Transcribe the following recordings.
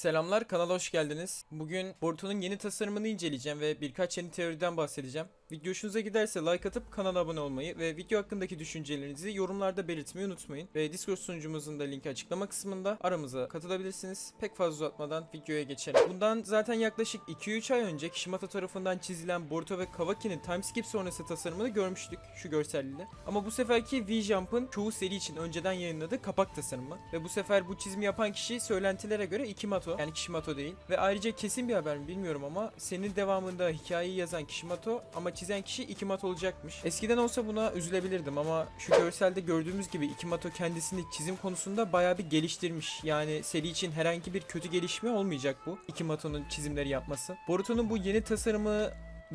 Selamlar, kanala hoş geldiniz. Bugün Borto'nun yeni tasarımını inceleyeceğim ve birkaç yeni teoriden bahsedeceğim. Video hoşunuza giderse like atıp kanala abone olmayı ve video hakkındaki düşüncelerinizi yorumlarda belirtmeyi unutmayın. Ve Discord sunucumuzun da linki açıklama kısmında aramıza katılabilirsiniz. Pek fazla uzatmadan videoya geçelim. Bundan zaten yaklaşık 2-3 ay önce Kishimoto tarafından çizilen Boruto ve Kawaki'nin timeskip sonrası tasarımını görmüştük şu görselliğiyle. Ama bu seferki V-Jump'ın çoğu seri için önceden yayınladığı kapak tasarımı. Ve bu sefer bu çizimi yapan kişi söylentilere göre Ikimoto yani Kishimoto değil. Ve ayrıca kesin bir haber mi bilmiyorum ama senin devamında hikayeyi yazan Kishimoto ama çizen kişi Ikimoto olacakmış. Eskiden olsa buna üzülebilirdim ama şu görselde gördüğümüz gibi Ikimoto kendisini çizim konusunda bayağı bir geliştirmiş. Yani seri için herhangi bir kötü gelişme olmayacak bu. Ikimoto'nun çizimleri yapması. Boruto'nun bu yeni tasarımı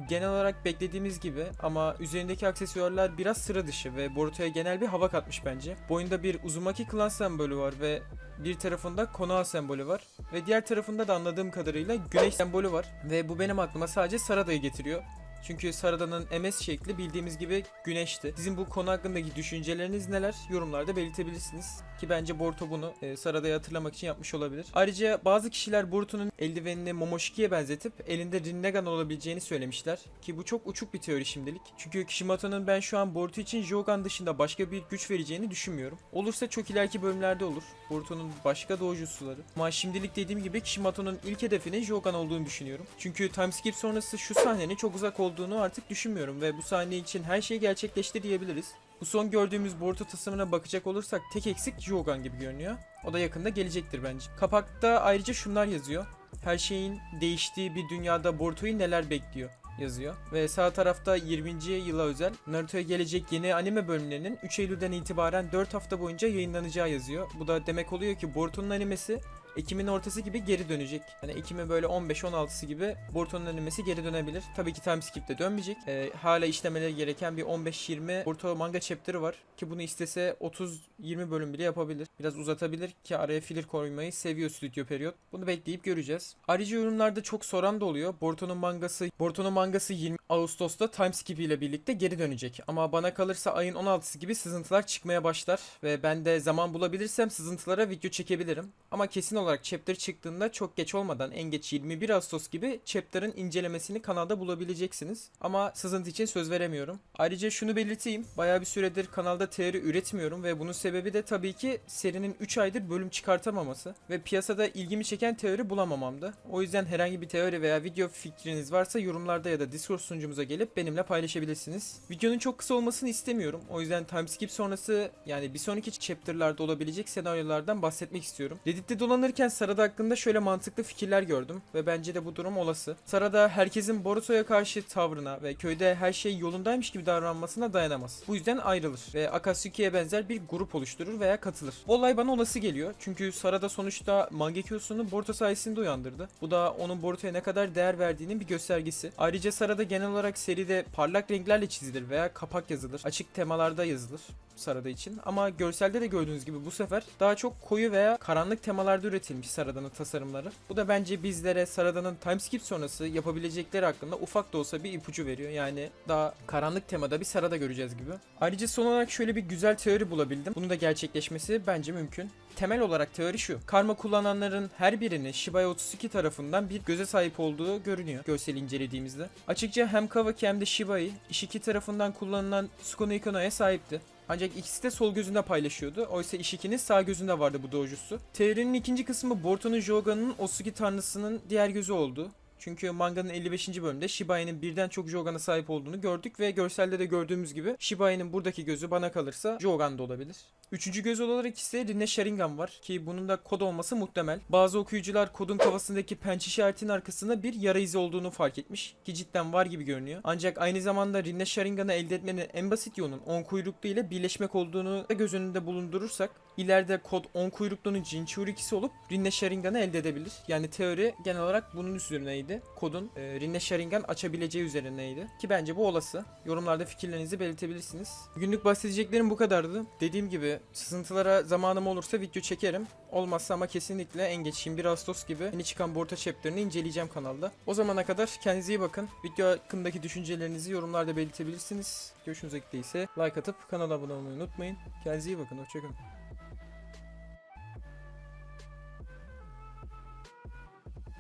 genel olarak beklediğimiz gibi ama üzerindeki aksesuarlar biraz sıra dışı ve Boruto'ya genel bir hava katmış bence. Boyunda bir Uzumaki klan sembolü var ve bir tarafında Konoha sembolü var ve diğer tarafında da anladığım kadarıyla güneş sembolü var ve bu benim aklıma sadece Sarada'yı getiriyor. Çünkü Sarada'nın MS şekli bildiğimiz gibi güneşti. Sizin bu konu hakkındaki düşünceleriniz neler? Yorumlarda belirtebilirsiniz. Ki bence Boruto bunu e, Sarada'yı hatırlamak için yapmış olabilir. Ayrıca bazı kişiler Boruto'nun eldivenini Momoshiki'ye benzetip elinde Rinnegan olabileceğini söylemişler. Ki bu çok uçuk bir teori şimdilik. Çünkü Kishimoto'nun ben şu an Boruto için Jogan dışında başka bir güç vereceğini düşünmüyorum. Olursa çok ileriki bölümlerde olur. Boruto'nun başka doujutsuları. Ama şimdilik dediğim gibi Kishimoto'nun ilk hedefinin Jogan olduğunu düşünüyorum. Çünkü timeskip sonrası şu sahnenin çok uzak olduğunu artık düşünmüyorum ve bu sahne için her şeyi gerçekleşti diyebiliriz. Bu son gördüğümüz Boruto tasarımına bakacak olursak tek eksik Jogan gibi görünüyor. O da yakında gelecektir bence. Kapakta ayrıca şunlar yazıyor. Her şeyin değiştiği bir dünyada Boruto'yu neler bekliyor yazıyor. Ve sağ tarafta 20. yıla özel Naruto'ya gelecek yeni anime bölümlerinin 3 Eylül'den itibaren 4 hafta boyunca yayınlanacağı yazıyor. Bu da demek oluyor ki Boruto'nun animesi Ekim'in ortası gibi geri dönecek. Yani Ekim'in böyle 15-16'sı gibi Boruto'nun animesi geri dönebilir. Tabii ki timeskip'te dönmeyecek. Ee, hala işlemeleri gereken bir 15-20 Boruto manga chapter'ı var. Ki bunu istese 30-20 bölüm bile yapabilir. Biraz uzatabilir ki araya filler koymayı seviyor Studio Period. Bunu bekleyip göreceğiz. Ayrıca yorumlarda çok soran da oluyor. Boruto'nun mangası Boruto'nun mangası 20 Ağustos'ta timeskip ile birlikte geri dönecek. Ama bana kalırsa ayın 16'sı gibi sızıntılar çıkmaya başlar ve ben de zaman bulabilirsem sızıntılara video çekebilirim. Ama kesin olarak chapter çıktığında çok geç olmadan en geç 21 Ağustos gibi chapter'ın incelemesini kanalda bulabileceksiniz. Ama sızıntı için söz veremiyorum. Ayrıca şunu belirteyim. Bayağı bir süredir kanalda teori üretmiyorum ve bunun sebebi de tabii ki serinin 3 aydır bölüm çıkartamaması ve piyasada ilgimi çeken teori bulamamamdı. O yüzden herhangi bir teori veya video fikriniz varsa yorumlarda ya da Discord sunucumuza gelip benimle paylaşabilirsiniz. Videonun çok kısa olmasını istemiyorum. O yüzden timeskip sonrası yani bir sonraki chapter'larda olabilecek senaryolardan bahsetmek istiyorum. Reddit'te dolanırken Sarada hakkında şöyle mantıklı fikirler gördüm ve bence de bu durum olası. Sarada herkesin Boruto'ya karşı tavrına ve köyde her şey yolundaymış gibi davranmasına dayanamaz. Bu yüzden ayrılır ve Akatsuki'ye benzer bir grup oluşturur veya katılır. Olay bana olası geliyor çünkü Sarada sonuçta Mangekyosu'nu Boruto sayesinde uyandırdı. Bu da onun Boruto'ya ne kadar değer verdiğinin bir göstergesi. Ayrıca Sarada genel olarak seride parlak renklerle çizilir veya kapak yazılır. Açık temalarda yazılır. Sarada için ama görselde de gördüğünüz gibi bu sefer daha çok koyu veya karanlık temalarda üretilmiş Sarada'nın tasarımları. Bu da bence bizlere Sarada'nın timeskip sonrası yapabilecekleri hakkında ufak da olsa bir ipucu veriyor. Yani daha karanlık temada bir Sarada göreceğiz gibi. Ayrıca son olarak şöyle bir güzel teori bulabildim. Bunun da gerçekleşmesi bence mümkün. Temel olarak teori şu. Karma kullananların her birini Shibuya 32 tarafından bir göze sahip olduğu görünüyor görseli incelediğimizde. Açıkça hem Kawaki hem de Shiba'yı Ishiki tarafından kullanılan Sukuna Ikono'ya sahipti. Ancak ikisi de sol gözünde paylaşıyordu. Oysa Ishiki'nin sağ gözünde vardı bu dojutsu. Teorinin ikinci kısmı Boruto'nun Jogan'ın Osugi tanrısının diğer gözü oldu. Çünkü manganın 55. bölümünde Shibai'nin birden çok Jogan'a sahip olduğunu gördük ve görselde de gördüğümüz gibi Shibai'nin buradaki gözü bana kalırsa Jogan da olabilir. Üçüncü göz olarak ise Rinne Sharingan var ki bunun da kod olması muhtemel. Bazı okuyucular kodun kafasındaki pençe işaretinin arkasında bir yara izi olduğunu fark etmiş ki cidden var gibi görünüyor. Ancak aynı zamanda Rinne Sharingan'ı elde etmenin en basit yolunun 10 kuyruklu ile birleşmek olduğunu da göz önünde bulundurursak ileride kod 10 kuyruklu'nun Jinchurikisi olup Rinne Sharingan'ı elde edebilir. Yani teori genel olarak bunun üzerineydi. Kodun e, Rinne Sharingan açabileceği üzerineydi. Ki bence bu olası. Yorumlarda fikirlerinizi belirtebilirsiniz. Günlük bahsedeceklerim bu kadardı. Dediğim gibi sızıntılara zamanım olursa video çekerim. Olmazsa ama kesinlikle en geç 21 Ağustos gibi yeni çıkan Borta chapter'ını inceleyeceğim kanalda. O zamana kadar kendinize iyi bakın. Video hakkındaki düşüncelerinizi yorumlarda belirtebilirsiniz. Görüşünüz gittiyse like atıp kanala abone olmayı unutmayın. Kendinize iyi bakın. Hoşçakalın.